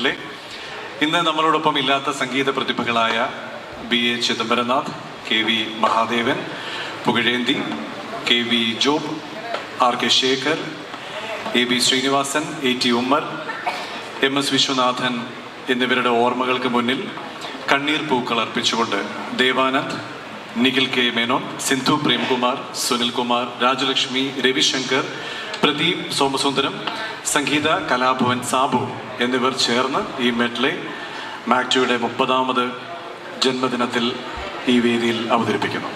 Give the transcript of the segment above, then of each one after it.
മെഡ്ലെ ഇന്ന് നമ്മളോടൊപ്പം ഇല്ലാത്ത സംഗീത പ്രതിഭകളായ B A Chidambaranath K V Mahadevan Pukazhenthi K V Job R K Shekhar A B Sreenivasan A T Ummer M S Viswanathan എന്നിവരുടെ ഓർമ്മകൾക്ക് മുന്നിൽ കണ്ണീർ പൂക്കൾ അർപ്പിച്ചുകൊണ്ട് ദേവാനന്ദ് നിഖിൽ കെ മേനോൻ സിന്ധു പ്രേംകുമാർ സുനിൽകുമാർ രാജലക്ഷ്മി രവിശങ്കർ പ്രദീപ് സോമസുന്ദരം സംഗീത കലാഭവൻ സാബു എന്നിവർ ചേർന്ന് ഈ മെഡ്ലെ മാക്ടിയുടെ മുപ്പതാമത് ജന്മദിനത്തിൽ ഈ വേദിയിൽ അവതരിപ്പിക്കുന്നു.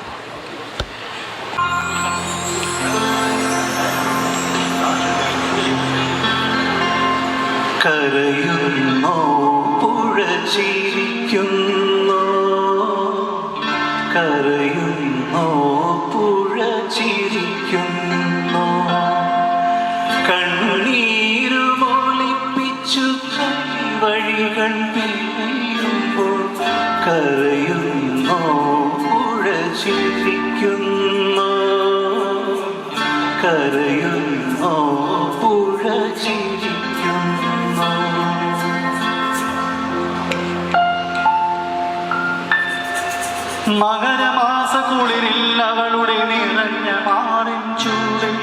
കരയുന്നോ പുഴ കരയുന്നോ പുഴ ചിരിക്കുന്നോ ചിരിക്കുന്നോ മകരമാസ കുളിരിൽ അവളുടെ നിറഞ്ഞ മാറിൻ ചൂടിൽ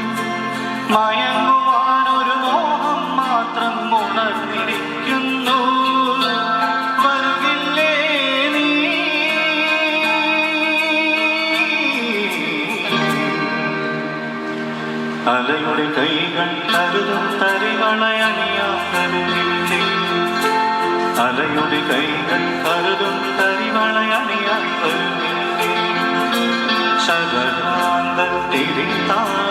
മയങ്ങുവാൻ അലയുടെ കൈകൾ കരുതും തരിവളയണിയാക്കനുമില്ലേ അലയുടെ കൈകൾ കരുതും തരിവളയണിയാക്കനുമില്ലേ ശരണാന്തത്തിരിത്താന്നു മുകിലിൽ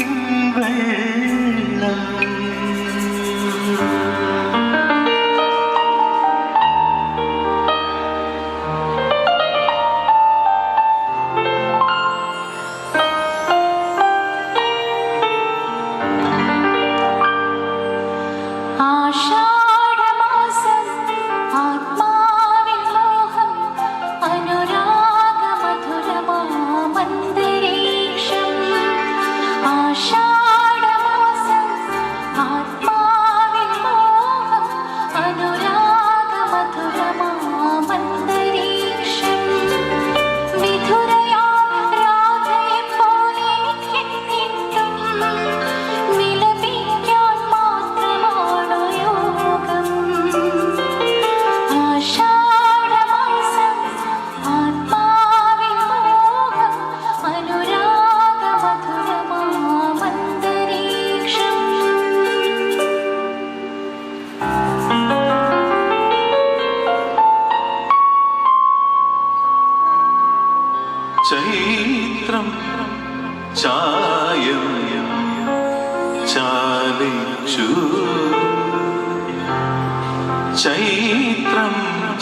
இன்றைய ചൈത്രം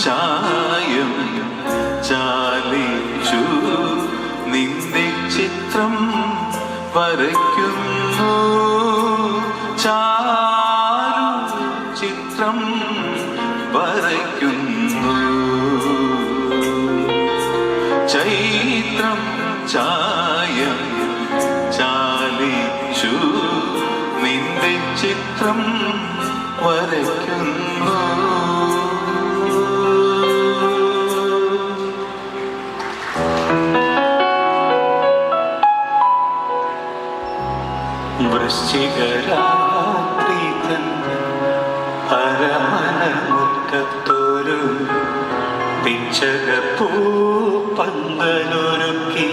ചായം ചാലിച്ചു. നിന്റെ ചിത്രം വരയ്ക്കുന്നു. ചാരു ചിത്രം വരയ്ക്കുന്നു. ചൈത്രം ചായം ചാലിച്ചു. നിന്റെ ചിത്രം വരയ്ക്കുന്നു. പിച്ചകപ്പൂ പന്തലൊരുക്കി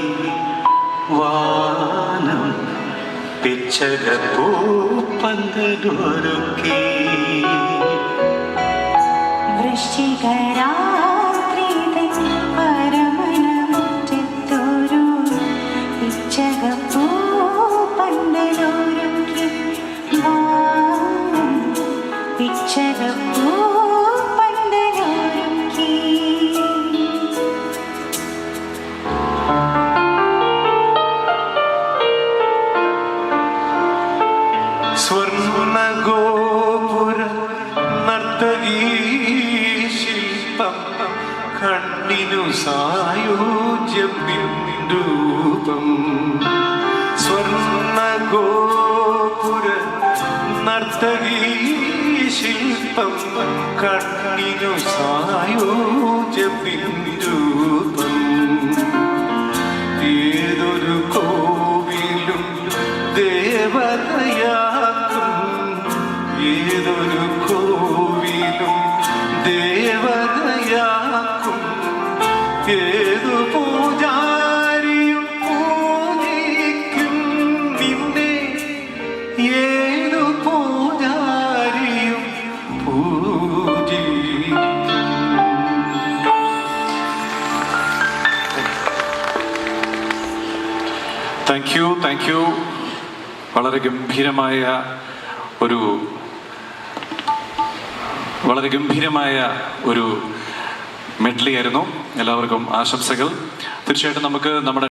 വാനം പിച്ചകപ്പൂ പന്തലൊരുക്കി കണ്ണിനു സായോജ്യം സ്വർണ ഗോപുര നർത്തകി ശില്പം കണ്ണിനു സായോജ്യം താങ്ക് യു താങ്ക് യു വളരെ ഗംഭീരമായ ഒരു വളരെ ഗംഭീരമായ ഒരു മെഡ്ലി ആയിരുന്നു. എല്ലാവർക്കും ആശംസകൾ. തീർച്ചയായിട്ടും നമുക്ക് നമ്മുടെ